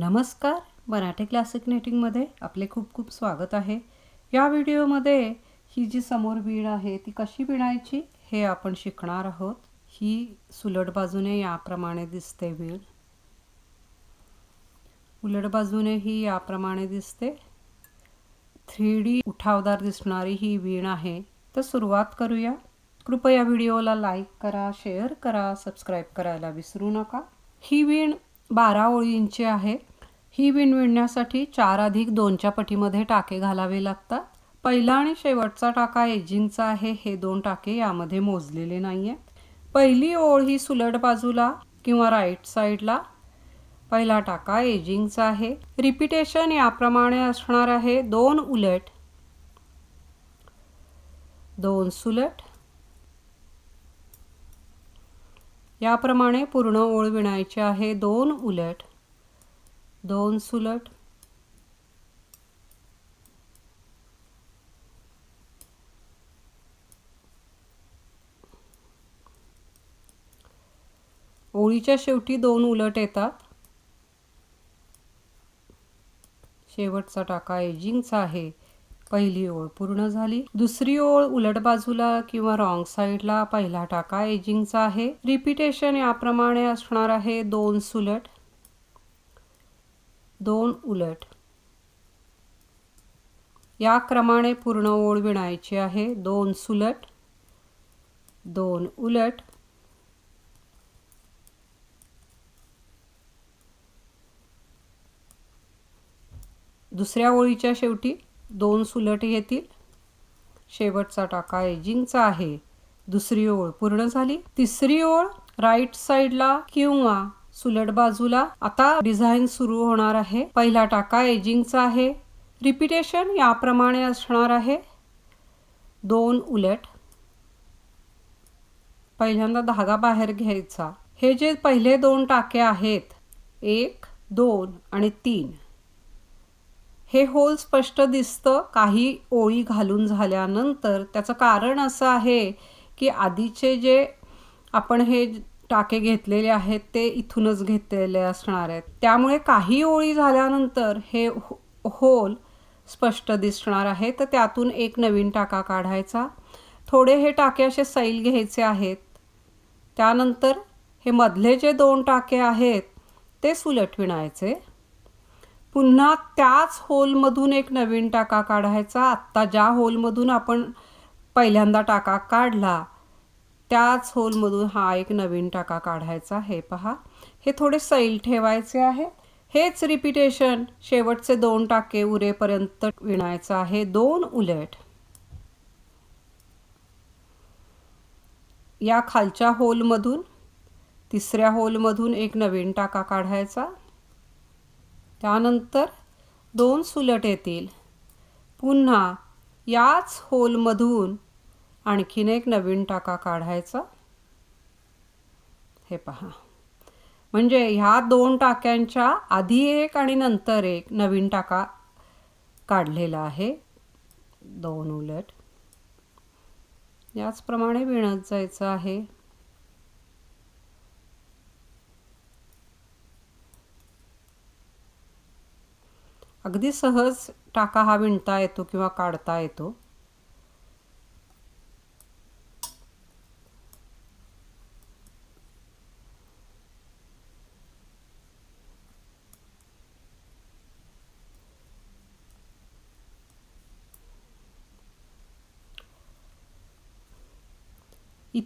नमस्कार. मराठी क्लासिक नेटिंगमध्ये आपले खूप खूप स्वागत आहे. या व्हिडिओमध्ये ही जी समोर बीड आहे ती कशी विणायची हे आपण शिकणार आहोत. ही सुलट बाजूने याप्रमाणे दिसते बीड उलट बाजूने ही याप्रमाणे दिसते. थ्री डी उठावदार दिसणारी ही वीण आहे. तर सुरुवात करूया. कृपया व्हिडिओला लाईक करा शेअर करा सबस्क्राईब करायला विसरू नका. ही वीण बारा ओळींची आहे. ही विणविणण्यासाठी चार अधिक दोनच्या पटीमध्ये टाके घालावे लागतात. पहिला आणि शेवटचा टाका एजिंगचा आहे हे दोन टाके यामध्ये मोजलेले नाही आहेत पहिली ओळ ही सुलट बाजूला किंवा राईट साईडला पहिला टाका एजिंगचा आहे. रिपिटेशन याप्रमाणे असणार आहे. दोन उलट. दोन सुलट. याप्रमाणे पूर्ण ओळ विणायची आहे. दोन उलट. दोन सुलट. ओळीच्या शेवटी दोन उलट येतात. शेवटचा टाका एजिंगचा आहे. पहिली ओळ पूर्ण झाली. दुसरी ओळ उलट बाजूला किंवा रॉंग साईडला. पहिला टाका एजिंगचा आहे. रिपिटेशन याप्रमाणे असणार आहे दोन सुलट. दोन उलट. या क्रमाने पूर्ण ओळ विणायची आहे दोन सुलट दोन उलट. दुसऱ्या ओळीच्या शेवटी दोन सुलट येतील. शेवटचा टाका एजिंगचा आहे. दुसरी ओळ पूर्ण झाली. तिसरी ओळ राईट साईडला किंवा सुलट बाजूला आता डिझाईन सुरू होणार आहे. पहिला टाका एजिंगचा आहे. रिपिटेशन याप्रमाणे असणार आहे. दोन उलट. पहिल्यांदा धागा बाहेर घ्यायचा. हे जे पहिले दोन टाके आहेत एक दोन आणि तीन हे होल स्पष्ट दिसतं. काही ओळी घालून झाल्यानंतर त्याचं कारण असं आहे की आधीचे जे आपण हे टाके घेतलेले आहेत ते इथूनच घेतलेले असणार आहेत. त्यामुळे काही ओळी झाल्यानंतर हे हो-, होल स्पष्ट दिसणार आहे. तर त्यातून एक नवीन टाका काढायचा. थोडे हे टाके असे सैल घ्यायचे आहेत. त्यानंतर हे मधले जे दोन टाके आहेत ते सुलट विणायचे. पुन्हा त्याच होलमधून एक नवीन टाका काढायचा. आत्ता ज्या होलमधून आपण पहिल्यांदा टाका काढला त्याच होलमधून हा एक नवीन टाका काढायचा हे पहा. हे थोडे सैल ठेवायचे आहे. हेच रिपिटेशन शेवटचे दोन टाके उरेपर्यंत विणायचं आहे. दोन उलट. या खालच्या होलमधून तिसऱ्या होलमधून एक नवीन टाका काढायचा. त्यानंतर दोन सुलट येतील. पुन्हा याच होलमधून आणखीन एक नवीन टाका काढायचा. हे पहा. म्हणजे ह्या दोन टाक्यांच्या आधी एक आणि नंतर एक नवीन टाका काढलेला आहे. दोन उलट. याचप्रमाणे विणत जायचं आहे. अगदी सहज टाका हा विणता येतो किंवा काढता येतो.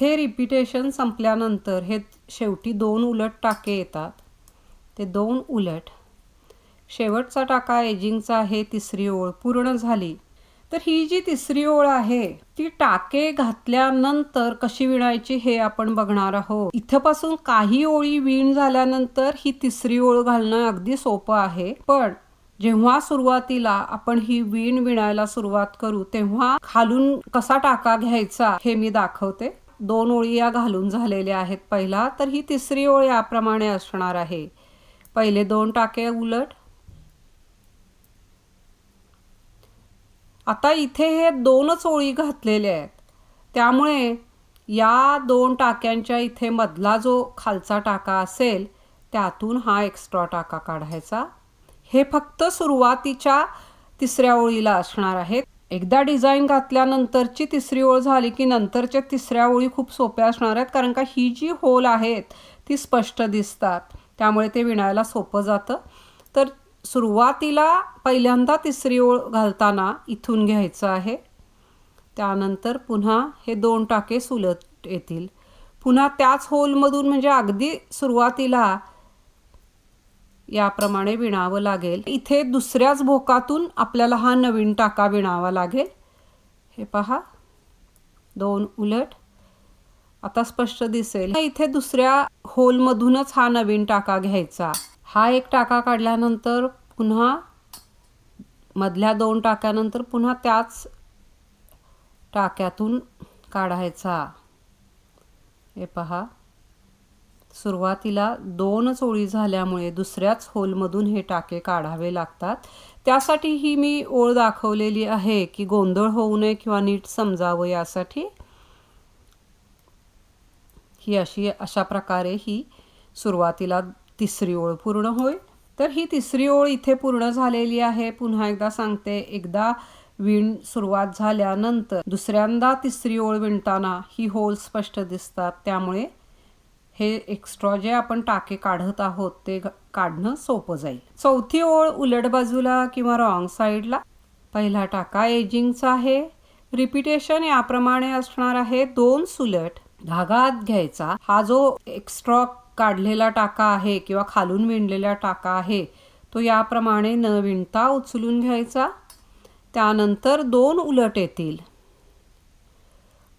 इथे रिपिटेशन संपल्यानंतर हे शेवटी दोन उलट टाके येतात. ते दोन उलट. शेवटचा टाका एजिंगचा आहे तिसरी ओळ पूर्ण झाली. तर ही जी तिसरी ओळ आहे ती टाके घातल्यानंतर कशी विणायची हे आपण बघणार आहोत. इथपासून काही ओळी विण झाल्यानंतर ही तिसरी ओळ घालणं अगदी सोपं आहे. पण जेव्हा सुरुवातीला आपण ही वीण विणायला सुरुवात करू तेव्हा खालून कसा टाका घ्यायचा हे मी दाखवते. दोन ओळी या घालून झालेल्या आहेत पहिला तर ही तिसरी ओळ याप्रमाणे असणार आहे. पहिले दोन टाके उलट. आता इथे हे दोनच ओळी घातलेले आहेत. त्यामुळे या दोन टाक्यांच्या इथे मधला जो खालचा टाका असेल त्यातून हा एक्स्ट्रा टाका काढायचा. हे फक्त सुरुवातीच्या तिसऱ्या ओळीला असणार आहेत. एकदा डिझाईन घातल्यानंतरची तिसरी ओळ झाली की नंतरच्या तिसऱ्या ओळी खूप सोप्या असणार आहेत कारण का ही जी होल आहेत ती स्पष्ट दिसतात. त्यामुळे ते विणायला सोपं जातं. तर सुरुवातीला पहिल्यांदा तिसरी ओळ घालताना इथून घ्यायचं आहे. त्यानंतर पुन्हा हे दोन टाके सुलत येतील. पुन्हा त्याच होलमधून म्हणजे अगदी सुरुवातीला याप्रमाणे विणावं लागेल. इथे दुसऱ्याच भोकातून आपल्याला हा नवीन टाका विणावा लागेल. हे पहा. दोन उलट. आता स्पष्ट दिसेल. इथे दुसऱ्या होलमधूनच हा नवीन टाका घ्यायचा. हा एक टाका काढल्यानंतर पुन्हा मधल्या दोन टाक्यानंतर पुन्हा त्याच टाक्यातून काढायचा. हे पहा. सुरुवातीला दोनच ओळी झाल्यामुळे दुसऱ्याच होलमधून हे टाके काढावे लागतात. त्यासाठी ही मी ओळ दाखवलेली आहे की गोंधळ होऊ नये किंवा नीट समजावं यासाठी. ही अशी अशा प्रकारे ही सुरुवातीला तिसरी ओळ पूर्ण होईल. तर ही तिसरी ओळ इथे पूर्ण झालेली आहे. पुन्हा एकदा सांगते एकदा विण सुरुवात झाल्यानंतर दुसऱ्यांदा तिसरी ओळ विणताना ही होल स्पष्ट दिसतात. त्यामुळे हे एक्स्ट्रा जे आपण टाके काढत आहोत ते काढणं सोपं जाईल. चौथी ओळ उलट बाजूला किंवा रॉंग साईडला पहिला टाका एजिंगचा आहे. रिपिटेशन याप्रमाणे असणार आहे दोन सुलट. धागा आत घ्यायचा. हा जो एक्स्ट्रा काढलेला टाका आहे किंवा खालून विणलेला टाका आहे तो याप्रमाणे न विणता उचलून घ्यायचा. त्यानंतर दोन उलट येतील.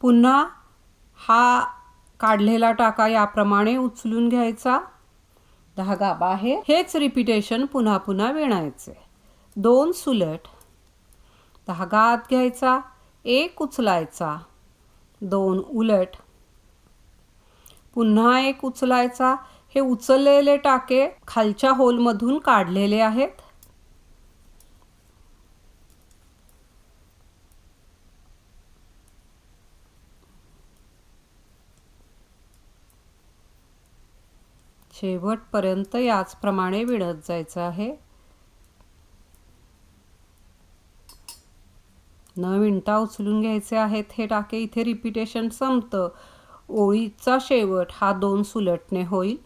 पुन्हा हा काढलेला टाका याप्रमाणे उचलून घ्यायचा. धागा बाहेर हेच रिपिटेशन पुन्हा पुन्हा विणायचे. दोन सुलट. धागा आत घ्यायचा एक उचलायचा. दोन उलट. पुन्हा एक उचलायचा. हे उचललेले टाके खालच्या होलमधून काढलेले आहेत. शेवटपर्यंत याचप्रमाणे विणत जायचं आहे. न विणता उचलून घ्यायचे आहेत हे टाके. इथे रिपिटेशन संपतं. ओळीचा शेवट हा दोन सुलटणे होईल.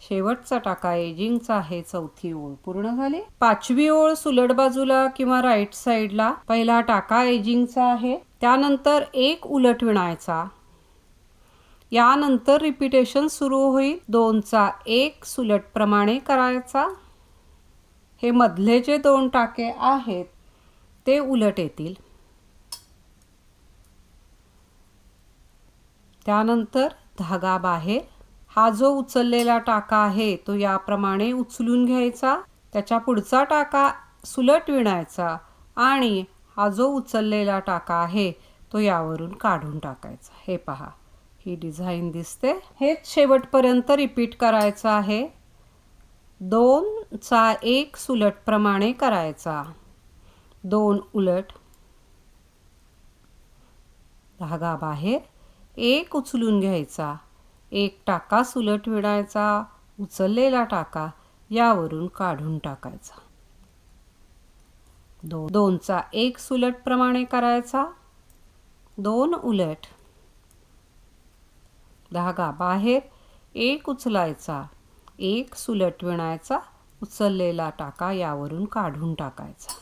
शेवटचा टाका एजिंगचा आहे. चौथी ओळ पूर्ण झाली. पाचवी ओळ सुलट बाजूला किंवा राईट साईडला पहिला टाका एजिंगचा आहे. त्यानंतर एक उलट विणायचा. यानंतर रिपिटेशन सुरू होईल. दोनचा एक सुलट प्रमाणे करायचा. हे मधले जे दोन टाके आहेत ते उलट येतील. त्यानंतर धागा बाहेर. हा जो उचललेला टाका आहे तो याप्रमाणे उचलून घ्यायचा. त्याच्या पुढचा टाका सुलट विणायचा आणि हा जो उचललेला टाका आहे तो यावरून काढून टाकायचा. हे पहा. ही डिझाईन दिसते. हेच शेवटपर्यंत रिपीट करायचं आहे. दोनचा एक सुलट प्रमाणे करायचा. दोन उलट. धागा बाहेर. एक उचलून घ्यायचा. एक टाका सुलट विणायचा. उचललेला टाका यावरून काढून टाकायचा. दोन दोनचा एक सुलट प्रमाणे करायचा. दोन उलट. धागा बाहेर एक उचलायचा एक सुलट विणायचा उचललेला टाका यावरून काढून टाकायचा.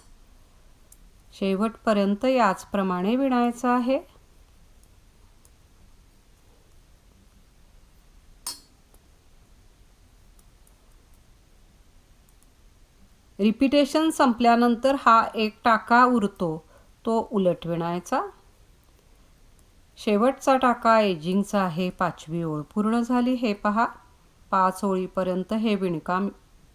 शेवटपर्यंत याचप्रमाणे विणायचा आहे. रिपिटेशन संपल्यानंतर हा एक टाका उरतो तो उलट विणायचा शेवटचा टाका एजिंगचा आहे पाचवी ओळ. पूर्ण झाली हे पहा. पाच ओळीपर्यंत हे विणकाम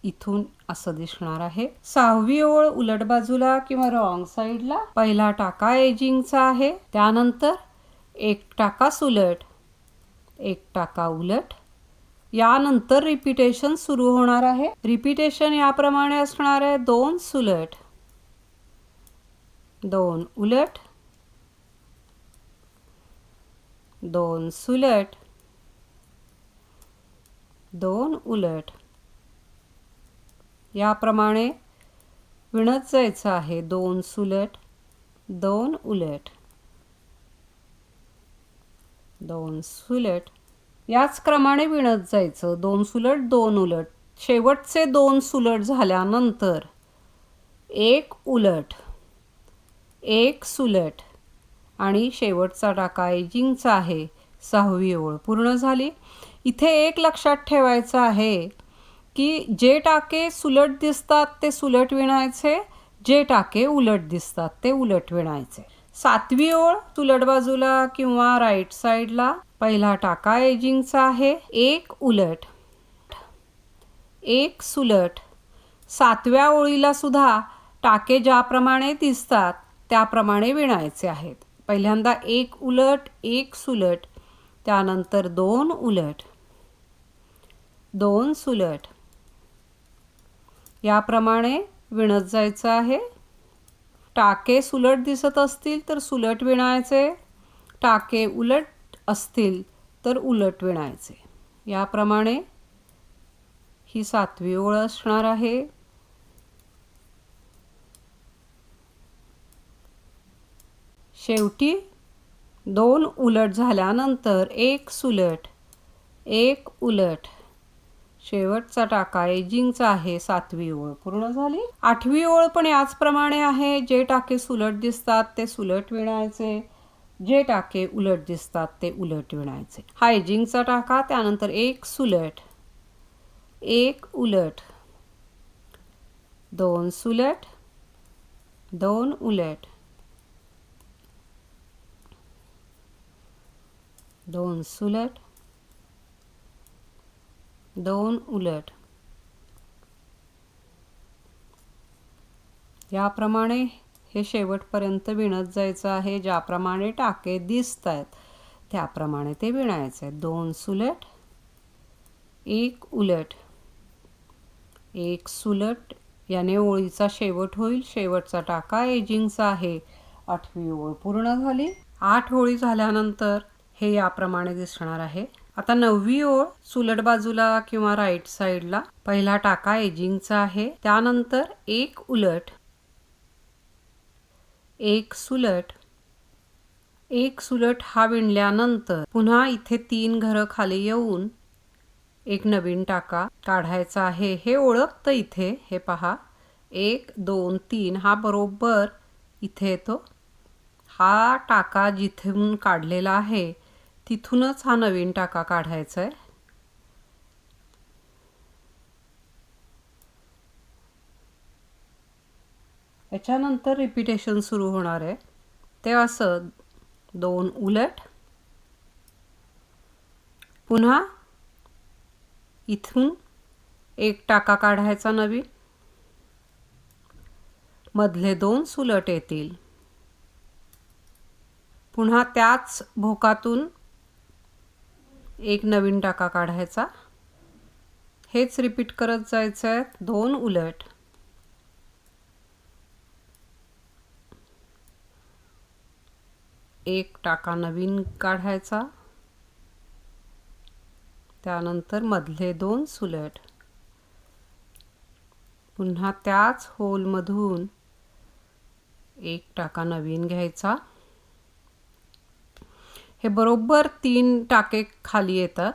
इथून असं दिसणार आहे. सहावी ओळ उलट बाजूला किंवा रॉंग साईडला. पहिला टाका एजिंगचा आहे. त्यानंतर एक टाका सुलट एक टाका उलट. यानंतर रिपिटेशन सुरू होणार आहे. रिपिटेशन याप्रमाणे असणार आहे दोन सुलट दोन उलट दोन सुलट दोन उलट. याप्रमाणे विणत जायचं आहे दोन सुलट दोन उलट. दोन सुलट. याच क्रमाने विणत जायचं दोन सुलट दोन उलट. शेवटचे दोन सुलट झाल्यानंतर एक उलट एक सुलट. आणि शेवटचा टाका एजिंगचा आहे. सहावी ओळ पूर्ण झाली. इथे एक लक्षात ठेवायचं आहे की जे टाके सुलट दिसतात ते सुलट विणायचे जे टाके उलट दिसतात ते उलट विणायचे. सातवी ओळ सुलट बाजूला किंवा राईट साईडला. पहिला टाका एजिंगचा आहे. एक उलट. एक सुलट. सातव्या ओळीला सुद्धा टाके ज्याप्रमाणे दिसतात त्याप्रमाणे विणायचे आहेत. पहिल्यांदा एक उलट एक सुलट त्यानंतर दोन उलट दोन सुलट. याप्रमाणे विणत जायचं आहे. टाके सुलट दिसत असतील तर सुलट विणायचे. टाके उलट असतील तर उलट विणायचे. याप्रमाणे ही सातवी ओळ असणार आहे. शेवटी दोन उलट झाल्यानंतर एक सुलट एक उलट. शेवटचा टाका एजिंगचा आहे सातवी ओळ. पूर्ण झाली? आठवी ओळ पण याचप्रमाणे आहे. जे टाके सुलट दिसतात ते सुलट विणायचे. जे टाके उलट दिसतात ते उलट विणायचे. हा एजिंगचा टाका त्यानंतर एक सुलट एक उलट. दोन सुलट दोन उलट. दोन सुलट दोन उलट. याप्रमाणे हे शेवटपर्यंत विणत जायचं आहे ज्याप्रमाणे टाके दिसत आहेत त्याप्रमाणे ते विणायचे. दोन सुलट एक उलट. एक सुलट याने ओळीचा शेवट होईल. शेवटचा टाका एजिंगचा आहे. आठवी ओळ पूर्ण झाली. आठ ओळी झाल्यानंतर हे याप्रमाणे दिसणार आहे. आता नववी ओळ सुलट बाजूला किंवा राईट साईडला पहिला टाका एजिंगचा आहे. त्यानंतर एक उलट एक सुलट एक सुलट हा विणल्यानंतर पुन्हा इथे तीन घरं खाली येऊन एक नवीन टाका काढायचा आहे. हे ओळखतं इथे हे पहा. एक दोन तीन हा बरोबर इथे येतो. हा टाका जिथून काढलेला आहे. तिथूनच हा नवीन टाका काढायचा आहे याच्यानंतर रिपिटेशन सुरू होणार आहे. ते असं दोन उलट. पुन्हा इथून एक टाका काढायचा नवीन. मधले दोन सुलट येतील. पुन्हा त्याच भोकातून एक नवीन टाका काढायचा. हेच रिपीट करत जायचं आहे दोन उलट. एक टाका नवीन काढायचा. त्यानंतर मधले दोन सुलट. पुन्हा त्याच होलमधून एक टाका नवीन घ्यायचा. हे बरोबर तीन टाके खाली येतात.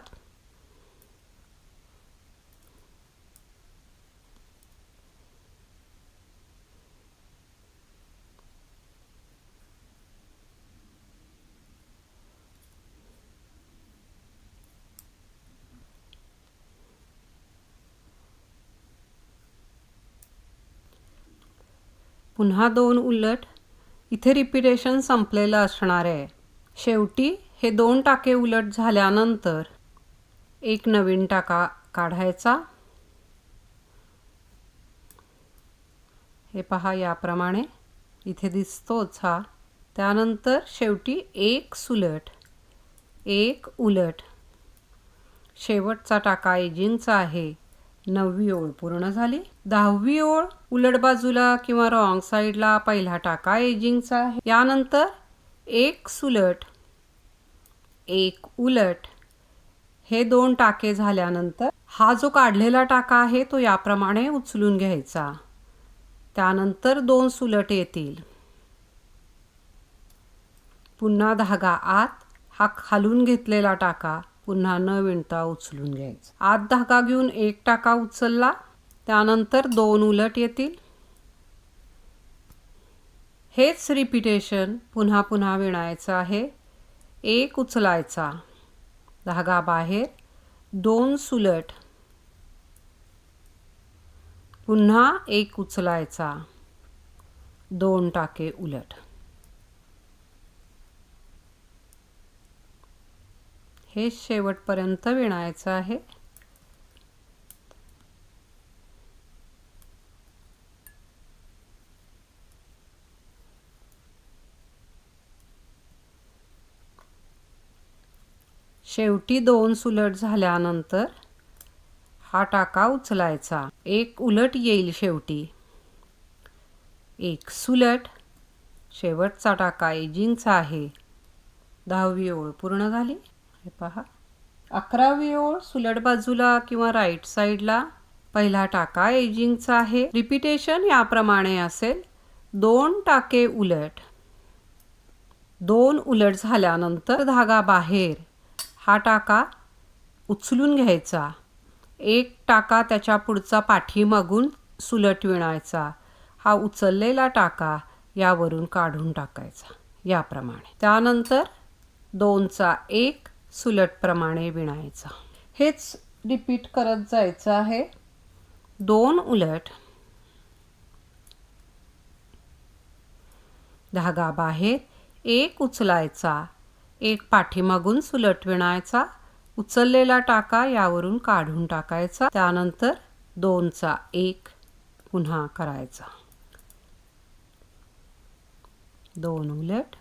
पुन्हा दोन उलट इथे रिपिटेशन संपलेलं असणार आहे. शेवटी हे दोन टाके उलट झाल्यानंतर एक नवीन टाका काढायचा. हे पहा याप्रमाणे इथे दिसतोच हा. त्यानंतर शेवटी एक सुलट एक उलट. शेवटचा टाका एजिंगचा आहे. नववी ओळ पूर्ण झाली. दहावी ओळ उलट बाजूला किंवा रॉंग साईडला पहिला टाका एजिंगचा आहे. यानंतर एक सुलट एक उलट हे दोन टाके झाल्यानंतर हा जो काढलेला टाका आहे तो याप्रमाणे उचलून घ्यायचा. त्यानंतर दोन सुलट येतील. पुन्हा धागा आत हा खालून घेतलेला टाका पुन्हा न विणता उचलून घ्यायचा. आत धागा घेऊन एक टाका उचलला त्यानंतर दोन उलट येतील. हेच रिपिटेशन पुन्हा पुन्हा विणायचं आहे. एक उचलायचा. धागा बाहेर. दोन सुलट. पुन्हा एक उचलायचा. दोन टाके उलट. हे शेवटपर्यंत विणायचं आहे. शेवटी दोन सुलट झाल्यानंतर हा टाका उचलायचा. एक उलट येईल शेवटी. एक सुलट. शेवटचा टाका एजिंगचा आहे. दहावी ओळ पूर्ण झाली. हे पहा. अकरावी ओळ सुलट बाजूला किंवा राईट साईडला पहिला टाका एजिंगचा आहे. रिपिटेशन याप्रमाणे असेल. दोन टाके उलट. दोन उलट झाल्यानंतर धागा बाहेर. हा टाका उचलून घ्यायचा. एक टाका त्याच्या पुढचा पाठीमागून सुलट विणायचा. हा उचललेला टाका यावरून काढून टाकायचा. याप्रमाणे. त्यानंतर दोनचा एक सुलटप्रमाणे विणायचा. हेच रिपीट करत जायचं आहे. दोन उलट. धागा बाहेर एक उचलायचा. एक पाठीमागून सुलट विणायचा उचललेला टाका यावरून काढून टाकायचा त्यानंतर दोनचा एक पुन्हा करायचा. दोन उलट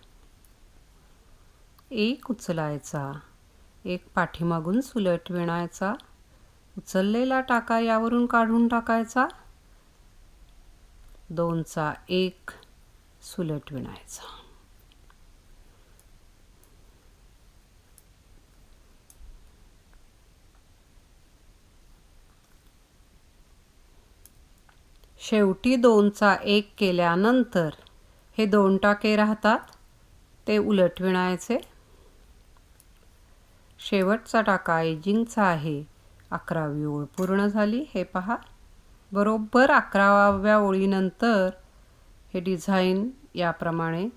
एक उचलायचा एक पाठीमागून सुलट विणायचा उचललेला टाका यावरून काढून टाकायचा दोनचा एक सुलट विणायचा. शेवटी दोनचा एक केल्यानंतर हे दोन टाके राहतात ते उलटविणायचे शेवटचा टाका एजिंगचा आहे. अकरावी ओळ पूर्ण झाली हे पहा. बरोबर अकराव्या ओळीनंतर हे डिझाईन याप्रमाणे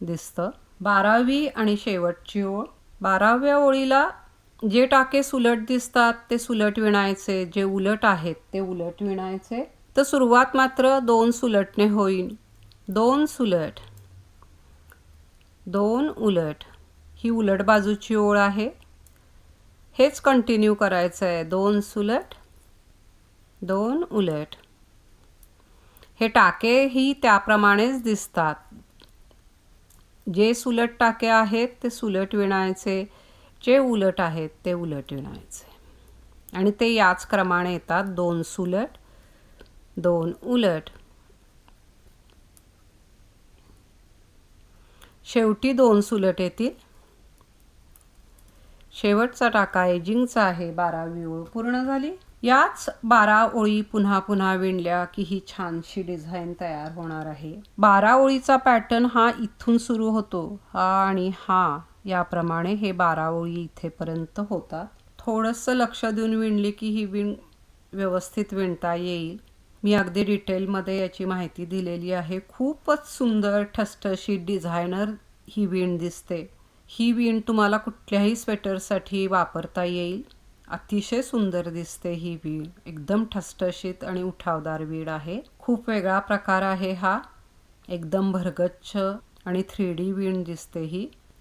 दिसतं. बारावी आणि शेवटची ओळ. बाराव्या ओळीला जे टाके सुलट दिसतात ते सुलट विणायचे. जे उलट आहेत ते उलट विणायचे. तर सुरुवात मात्र दोन सुलटने होईल. दोन सुलट. दोन उलट. ही उलट बाजूची ओळ आहे. हेच कंटिन्यू करायचं आहे. दोन सुलट. दोन उलट. हे टाके ही त्याप्रमाणेच दिसतात. जे सुलट टाके आहेत ते सुलट विणायचे. जे उलट आहेत ते उलट विणायचे. आणि ते याच क्रमाने येतात. दोन सुलट दोन उलट. शेवटी दोन सुलट येतील. शेवटचा टाका एजिंगचा आहे. बारावी ओळ पूर्ण झाली. याच बारा ओळी पुन्हा पुन्हा विणल्या की ही छानशी डिझाईन तयार होणार आहे. बारा ओळीचा पॅटर्न हा इथून सुरू होतो. हा आणि हा. याप्रमाणे हे बारा ओळी इथेपर्यंत होतात. थोडंसं लक्ष देऊन विणली की ही विण व्यवस्थित विणता येईल. मी अगदी डिटेलमध्ये याची माहिती दिलेली आहे. खूपच सुंदर ठसठशी डिझायनर ही विण दिसते. ही विण तुम्हाला कुठल्याही स्वेटरसाठी वापरता येईल. अतिशय सुंदर दिसते ही विण. एकदम ठसठशीत आणि उठावदार वीण आहे. खूप वेगळा प्रकार आहे हा. एकदम भरगच्छ आणि थ्री डी विण दिसते ही.